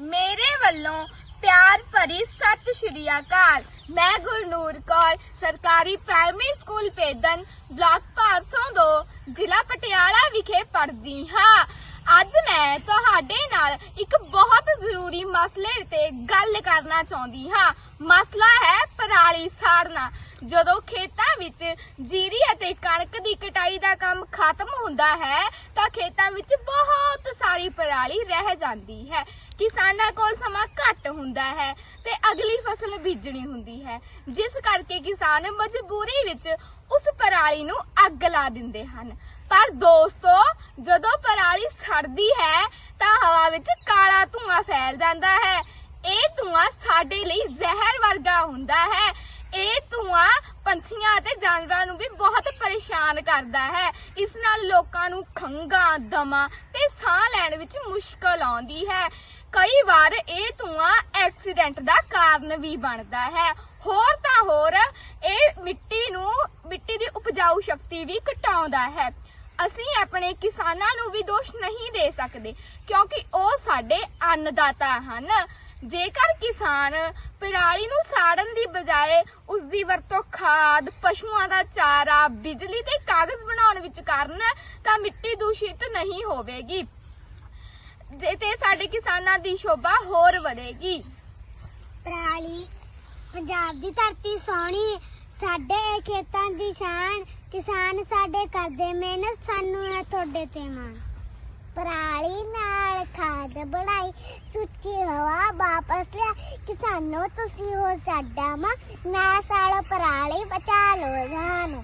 ਮੇਰੇ ਵੱਲੋਂ ਪਿਆਰ ਭਰੀ ਸਤਿ ਸ਼੍ਰੀ ਅਕਾਲ। ਮੈਂ ਗੁਰਨੂਰ ਕੌਰ, ਸਰਕਾਰੀ primary school Pedan block Bharson ਦੋ, ਜ਼ਿਲ੍ਹਾ ਪਟਿਆਲਾ ਵਿਖੇ ਪੜ੍ਹਦੀ ਹਾਂ। ਅੱਜ ਮੈਂ ਤੁਹਾਡੇ ਨਾਲ ਇੱਕ ਬਹੁਤ ਜ਼ਰੂਰੀ ਮਸਲੇ ਤੇ ਗੱਲ ਕਰਨਾ ਚਾਹੁੰਦੀ ਹਾਂ। ਮਸਲਾ ਹੈ ਪਰਾਲੀ ਸਾੜਨਾ। ਜਦੋਂ ਖੇਤਾਂ ਵਿੱਚ ਜੀਰੀ ਅਤੇ ਕਣਕ ਦੀ ਕਟਾਈ ਦਾ ਕੰਮ ਖਤਮ ਹੁੰਦਾ ਹੈ, ਤਾਂ ਖੇਤਾਂ ਵਿੱਚ ਬਹੁਤ ਸਾਰੀ ਪਰਾਲੀ ਰਹਿ ਜਾਂਦੀ ਹੈ। ਕਿਸਾਨਾਂ ਕੋਲ ਸਮਾਂ ਘੱਟ ਹੁੰਦਾ ਹੈ ਤੇ ਅਗਲੀ ਫਸਲ ਬੀਜਣੀ ਹੁੰਦੀ ਹੈ। ਜਿਸ ਕਰਕੇ ਕਿਸਾਨ ਮਜਬੂਰੀ ਵਿੱਚ ਉਸ ਪਰਾਲੀ ਨੂੰ ਅੱਗ ਲਾ ਦਿੰਦੇ ਹਨ। ਪਰ ਦੋਸਤੋ, ਜਦੋਂ ਪਰਾਲੀ ਸੜਦੀ ਹੈ, ਤਾਂ ਹਵਾ ਵਿੱਚ ਕਾਲਾ ਧੂੰਆਂ ਫੈਲ ਜਾਂਦਾ ਹੈ। ਇਹ ਧੂੰਆਂ ਸਾਡੇ ਲਈ ਜ਼ਹਿਰ ਵਰਗਾ ਹੁੰਦਾ ਹੈ। ਇਹ ਧੂੰਆਂ ਪੰਛੀਆਂ ਅਤੇ ਜਾਨਵਰਾਂ ਨੂੰ ਵੀ ਬਹੁਤ ਪਰੇਸ਼ਾਨ ਕਰਦਾ ਹੈ। ਇਸ ਨਾਲ ਲੋਕਾਂ ਨੂੰ ਖੰਘਾਂ, ਦਮਾ ਤੇ ਸਾਹ ਲੈਣ ਵਿੱਚ ਮੁਸ਼ਕਲ ਆਉਂਦੀ ਹੈ। ਕਈ ਵਾਰ ਇਹ ਧੂਆਂ ਐਕਸੀਡੈਂਟ ਦਾ ਕਾਰਨ ਵੀ ਬਣਦਾ ਹੈ। ਹੋਰ ਤਾਂ ਹੋਰ, ਇਹ ਮਿੱਟੀ ਨੂੰ, ਮਿੱਟੀ ਦੀ ਉਪਜਾਊ ਸ਼ਕਤੀ ਵੀ ਘਟਾਉਂਦਾ ਹੈ। ਅਸੀਂ ਆਪਣੇ ਕਿਸਾਨਾਂ ਨੂੰ ਵੀ ਦੋਸ਼ ਨਹੀਂ ਦੇ ਸਕਦੇ, ਕਿਉਂਕਿ ਉਹ ਸਾਡੇ ਅੰਨਦਾਤਾ ਹਨ। ਜੇਕਰ ਕਿਸਾਨ ਪਰਾਲੀ ਨੂੰ ਸਾੜਨ ਦੀ ਬਜਾਏ ਉਸ ਦੀ ਵਰਤੋਂ ਖਾਦ, ਪਸ਼ੂਆਂ ਦਾ ਚਾਰਾ, ਬਿਜਲੀ ਤੇ ਕਾਗਜ਼ ਬਣਾਉਣ ਵਿੱਚ ਕਰਨ, ਤਾਂ ਮਿੱਟੀ ਦੂਸ਼ਿਤ ਨਹੀਂ ਹੋਵੇਗੀ। ਤੇ ਸਾਡੇ ਕਿਸਾਨਾਂ ਦੀ ਸ਼ੋਭਾ ਹੋਰ ਵਧੇਗੀ। ਪਰਾਲੀ ਪੰਜਾਬ ਦੀ ਧਰਤੀ ਸੋਹਣੀ, ਸਾਡੇ ਖੇਤਾਂ ਦੀ ਸ਼ਾਨ, ਕਿਸਾਨ ਸਾਡੇ ਕਰਦੇ ਮਿਹਨਤ ਸਾਨੂੰ ਹੈ ਤੁਹਾਡੇ ਤੇ ਮਾਣ। ਪਰਾਲੀ ਨਾਲ ਖਾਦ ਬਣਾਈ, ਸੁੱਚੀ ਹਵਾ ਵਾਪਸ ਲਿਆ ਕਿਸਾਨੋ ਤੁਸੀਂ ਹੋ ਸਾਡਾ ਮਾਂ ਨਾ ਸਾਲ ਪਰਾਲੀ ਬਚਾ ਲੋ ਜਾਨ।